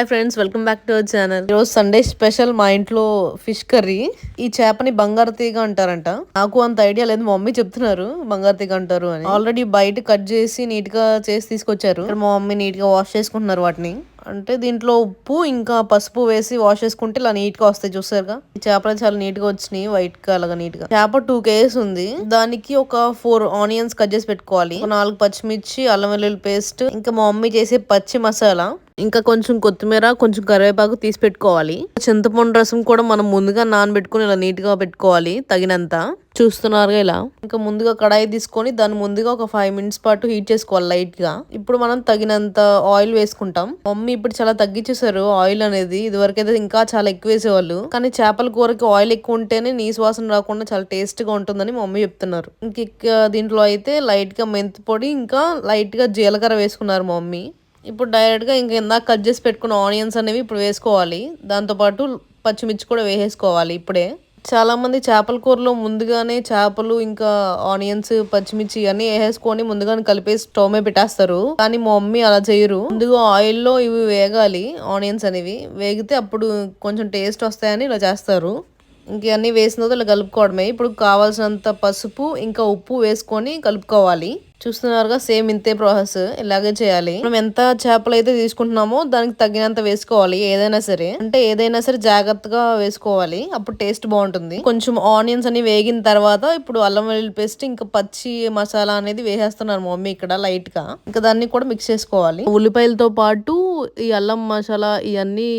Hi friends welcome back to our channel ఈరోజు Sunday special మా ఇంట్లో ఫిష్ కర్రీ ఈ చేపని బంగారు తీగ అంటారంట. నాకు అంత ఐడియా లేదు మా మమ్మీ చెప్తున్నారు బంగారు తీగ అంటారు అని. ఆల్రెడీ బయట కట్ చేసి నీట్గా చేసి తీసుకొచ్చారు. మా మమ్మీ నీట్గా వాష్ చేసుకుంటున్నారు వాటిని. అంటే దీంట్లో ఉప్పు ఇంకా పసుపు వేసి వాష్ చేసుకుంటే ఇలా నీట్గా వస్తాయి చూసారుగా. ఈ చేపలు చాలా నీట్గా వచ్చినాయి వైట్గా అలాగా నీట్గా. చేప టూ కేజీస్ ఉంది. దానికి ఒక ఫోర్ ఆనియన్స్ కట్ చేసి పెట్టుకోవాలి. నాలుగు పచ్చిమిర్చి అల్లం వెల్లుల్లి పేస్ట్ ఇంకా మా మమ్మీ చేసే పచ్చి మసాలా. ఇంకా కొంచెం కొత్తిమీర కొంచెం కరివేపాకు తీసి పెట్టుకోవాలి. చింతపండు రసం కూడా మనం ముందుగా నానబెట్టుకుని ఇలా నీట్గా పెట్టుకోవాలి తగినంత. చూస్తున్నారుగా ఇలా? ఇంకా ముందుగా కడాయి తీసుకొని దాన్ని ముందుగా ఒక ఫైవ్ మినిట్స్ పాటు హీట్ చేసుకోవాలి లైట్గా ఇప్పుడు మనం తగినంత ఆయిల్ వేసుకుంటాం. మమ్మీ ఇప్పుడు చాలా తగ్గించేసారు ఆయిల్ అనేది. ఇదివరకు అయితే ఇంకా చాలా ఎక్కువ వేసేవాళ్ళు. కానీ చేపల కూరకి ఆయిల్ ఎక్కువ ఉంటేనే నీ వాసన రాకుండా చాలా టేస్ట్గా ఉంటుందని మమ్మీ చెప్తున్నారు. ఇంక దీంట్లో అయితే లైట్గా మెంతి పొడి ఇంకా లైట్గా జీలకర్ర వేసుకున్నారు మమ్మీ. ఇప్పుడు డైరెక్ట్గా ఇంకా ఇందాక కట్ చేసి పెట్టుకున్న ఆనియన్స్ అనేవి ఇప్పుడు వేసుకోవాలి. దాంతోపాటు పచ్చిమిర్చి కూడా వేసేసుకోవాలి ఇప్పుడే. చాలామంది చేపల కూరలో ముందుగానే చేపలు ఇంకా ఆనియన్స్ పచ్చిమిర్చి ఇవన్నీ వేసేసుకొని ముందుగానే కలిపేసి స్టవ్ మీద పెట్టేస్తారు. కానీ మా మమ్మీ అలా చేయరు. ముందుగా ఆయిల్లో ఇవి వేగాలి ఆనియన్స్ అనేవి. వేగితే అప్పుడు కొంచెం టేస్ట్ వస్తాయని ఇలా చేస్తారు. ఇంక అన్నీ వేసిన తర్వాత ఇలా కలుపుకోవడమే. ఇప్పుడు కావాల్సినంత పసుపు ఇంకా ఉప్పు వేసుకొని కలుపుకోవాలి. చూస్తున్నారుగా సేమ్ ఇంతే ప్రాసెస్. ఇలాగే చేయాలి. మనం ఎంత చేపలు అయితే తీసుకుంటున్నామో దానికి తగినంత వేసుకోవాలి ఏదైనా సరే. అంటే ఏదైనా సరే జాగ్రత్తగా వేసుకోవాలి. అప్పుడు టేస్ట్ బాగుంటుంది. కొంచెం ఆనియన్స్ అని వేగిన తర్వాత ఇప్పుడు అల్లం వెల్లుల్లి పేస్ట్ ఇంకా పచ్చి మసాలా అనేది వేసేస్తున్నారు మమ్మీ ఇక్కడ లైట్గా ఇంకా దాన్ని కూడా మిక్స్ చేసుకోవాలి. ఉల్లిపాయలతో పాటు ఈ అల్లం మసాలా ఇవన్నీ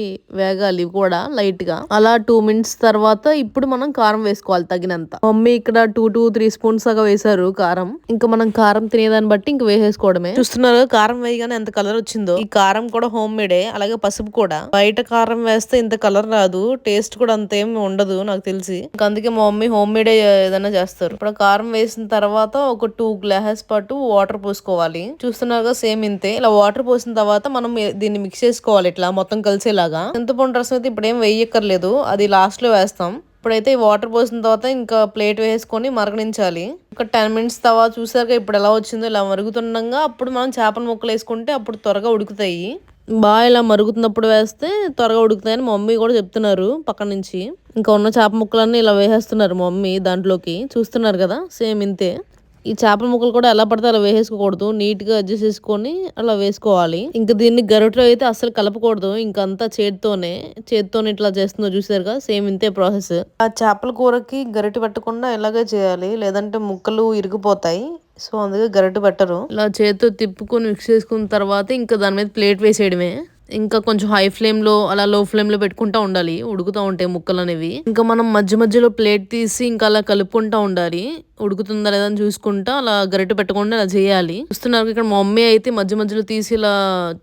వేగాలి కూడా లైట్గా అలా టూ మినిట్స్ తర్వాత ఇప్పుడు మనం కారం వేసుకోవాలి తగినంత. మమ్మీ ఇక్కడ టూ టూ త్రీ స్పూన్స్ దాకా వేశారు కారం. ఇంకా మనం కారం తినేదాన్ని బట్టి ఇంక వేసేసుకోవడమే. చూస్తున్నారు కారం వేయగానే ఎంత కలర్ వచ్చిందో. ఈ కారం కూడా హోమ్ మేడే అలాగే పసుపు కూడా. బయట కారం వేస్తే ఇంత కలర్ రాదు టేస్ట్ కూడా అంత ఏమి ఉండదు నాకు తెలిసి. అందుకే మా మమ్మీ హోమ్ మేడే ఏదైనా చేస్తారు. ఇప్పుడు కారం వేసిన తర్వాత ఒక టూ గ్లాసెస్ పాటు వాటర్ పోసుకోవాలి. చూస్తున్నారుగా సేమ్ ఇంతే. ఇలా వాటర్ పోసిన తర్వాత మనం దీన్ని మిక్స్ చేసుకోవాలి ఇట్లా మొత్తం కలిసేలాగా. చింతపండు రసం అయితే ఇప్పుడు ఏం వేయక్కర్లేదు. అది లాస్ట్లో వేస్తాం. ఇప్పుడైతే ఈ వాటర్ పోసిన తర్వాత ఇంకా ప్లేట్ వేసుకొని మరగనించాలి. ఒక టెన్ మినిట్స్ తర్వాత చూసాక ఇప్పుడు ఎలా వచ్చిందో ఇలా మరుగుతుండగా అప్పుడు మనం చేపల ముక్కలు వేసుకుంటే అప్పుడు త్వరగా ఉడుకుతాయి. బాగా ఇలా మరుగుతున్నప్పుడు వేస్తే త్వరగా ఉడుకుతాయని మమ్మీ కూడా చెప్తున్నారు పక్క నుంచి. ఇంకా ఉన్న చేప ముక్కలన్నీ ఇలా వేసేస్తున్నారు మమ్మీ దాంట్లోకి. చూస్తున్నారు కదా? సేమ్ ఇంతే. ఈ చేపల ముక్కలు కూడా ఎలా పడితే అలా వేసుకోకూడదు నీట్గా అడ్జస్ట్ చేసుకొని అలా వేసుకోవాలి. ఇంకా దీన్ని గరిటలో అయితే అసలు కలపకూడదు. ఇంకంతా చేతితోనే చేతితోనే ఇట్లా చేస్తుందో చూసారుగా సేమ్ ఇంతే ప్రాసెస్ ఆ చేపల కూరకి గరిటె పెట్టకుండా ఇలాగే చేయాలి? లేదంటే ముక్కలు ఇరిగిపోతాయి. సో అందుకే గరిటె పెట్టరు. ఇలా చేతితో తిప్పుకొని మిక్స్ చేసుకున్న తర్వాత ఇంకా దాని మీద ప్లేట్ వేసేయడమే. ఇంకా కొంచెం హై ఫ్లేమ్లో అలా లో ఫ్లేమ్లో పెట్టుకుంటా ఉండాలి. ఉడుకుతూ ఉంటాయి ముక్కలు అనేవి ఇంకా మనం మధ్య మధ్యలో ప్లేట్ తీసి ఇంకా అలా కలుపుకుంటా ఉండాలి. ఉడుకుతుందా లేదా అని చూసుకుంటా అలా గరిటె పెట్టకుండా అలా చేయాలి. చూస్తున్నారు ఇక్కడ మా మమ్మీ అయితే మధ్య మధ్యలో తీసి ఇలా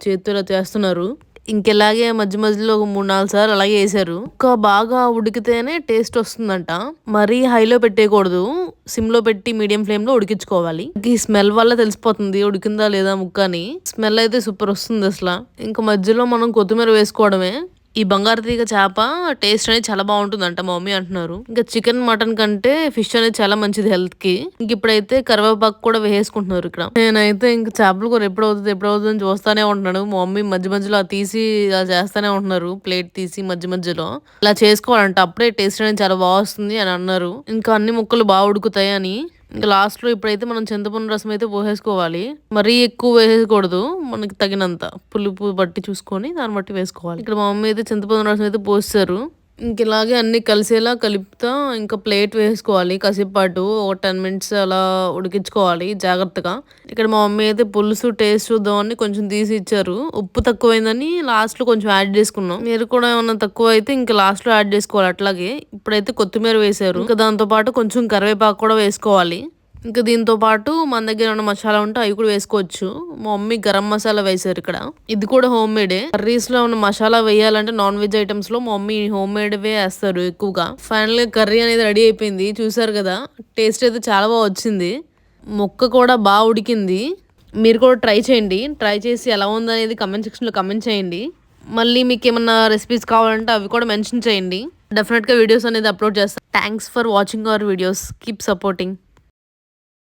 చేతితో ఇలా చేస్తున్నారు. ఇంకెలాగే మధ్య మధ్యలో ఒక మూడు నాలుగు సార్లు అలాగే వేసారు ఇంకా బాగా ఉడికితేనే టేస్ట్ వస్తుందంట. మరీ హైలో పెట్టేయకూడదు. సిమ్లో పెట్టి మీడియం ఫ్లేమ్లో ఉడికించుకోవాలి. ఈ స్మెల్ వల్ల తెలిసిపోతుంది. ఉడికిందా లేదా ముక్క అని స్మెల్ అయితే సూపర్ వస్తుంది అసలు. ఇంకా మధ్యలో మనం కొత్తిమీర వేసుకోవడమే. ఈ బంగారు తీగ చేప టేస్ట్ అనేది చాలా బాగుంటుందంట మమ్మీ అంటున్నారు. ఇంకా చికెన్ మటన్ కంటే ఫిష్ అనేది చాలా మంచిది హెల్త్కి ఇంక ఇప్పుడైతే కరివేపాకు కూడా వేసుకుంటున్నారు ఇక్కడ. నేనైతే ఇంకా చేపల కూర ఎప్పుడు అవుతుంది ఎప్పుడు అవుతుంది అని చూస్తానే ఉంటున్నాను. మా మమ్మీ మధ్య మధ్యలో తీసి ఇలా చేస్తానే ఉంటున్నారు ప్లేట్ తీసి మధ్య మధ్యలో. ఇలా చేసుకోవాలంట అప్పుడే టేస్ట్ అనేది చాలా బాగా వస్తుంది అని అన్నారు. ఇంకా అన్ని ముక్కలు బాగా ఉడుకుతాయి అని. ఇంకా లాస్ట్లో ఇప్పుడైతే మనం చింతపండు రసం అయితే పోసేసుకోవాలి. మరీ ఎక్కువ వేసేయకూడదు మనకి తగినంత పులుపు బట్టి చూసుకొని దాన్ని బట్టి వేసుకోవాలి. ఇక్కడ మా మమ్మీ అయితే చింతపండు రసం అయితే పోస్తారు. ఇంక ఇలాగే అన్ని కలిసేలా కలుపుతా ఇంకా ప్లేట్ వేసుకోవాలి కాసేపు ఒక టెన్ మినిట్స్ అలా ఉడికించుకోవాలి జాగ్రత్తగా. ఇక్కడ మా మమ్మీ అయితే పులుసు టేస్ట్ చూద్దామని కొంచెం తీసి ఇచ్చారు. ఉప్పు తక్కువైందని లాస్ట్లో కొంచెం యాడ్ చేసుకున్నాం. మీరు కూడా ఏమన్నా తక్కువ అయితే ఇంకా లాస్ట్లో యాడ్ చేసుకోవాలి అట్లాగే. ఇప్పుడైతే కొత్తిమీర వేశారు. ఇంకా దాంతో పాటు కొంచెం కరివేపాకు కూడా వేసుకోవాలి. ఇంకా దీంతో పాటు మన దగ్గర ఉన్న మసాలా ఉంటే అవి కూడా వేసుకోవచ్చు. మా మమ్మీ గరం మసాలా వేసారు ఇక్కడ. ఇది కూడా హోమ్ మేడే కర్రీస్లో ఉన్న మసాలా వేయాలంటే నాన్ వెజ్ ఐటమ్స్లో మా మమ్మీ హోమ్ మేడ్ వేస్తారు ఎక్కువగా. ఫైనల్గా కర్రీ అనేది రెడీ అయిపోయింది. చూసారు కదా? టేస్ట్ అయితే చాలా బాగా వచ్చింది. మొక్క కూడా బాగా ఉడికింది. మీరు కూడా ట్రై చేయండి. ట్రై చేసి ఎలా ఉందనేది కమెంట్ సెక్షన్లో కమెంట్ చేయండి. మళ్ళీ మీకు ఏమన్నా రెసిపీస్ కావాలంటే అవి కూడా మెన్షన్ చేయండి. డెఫినెట్గా వీడియోస్ అనేది అప్లోడ్ చేస్తాను thanks for watching our videos keep supporting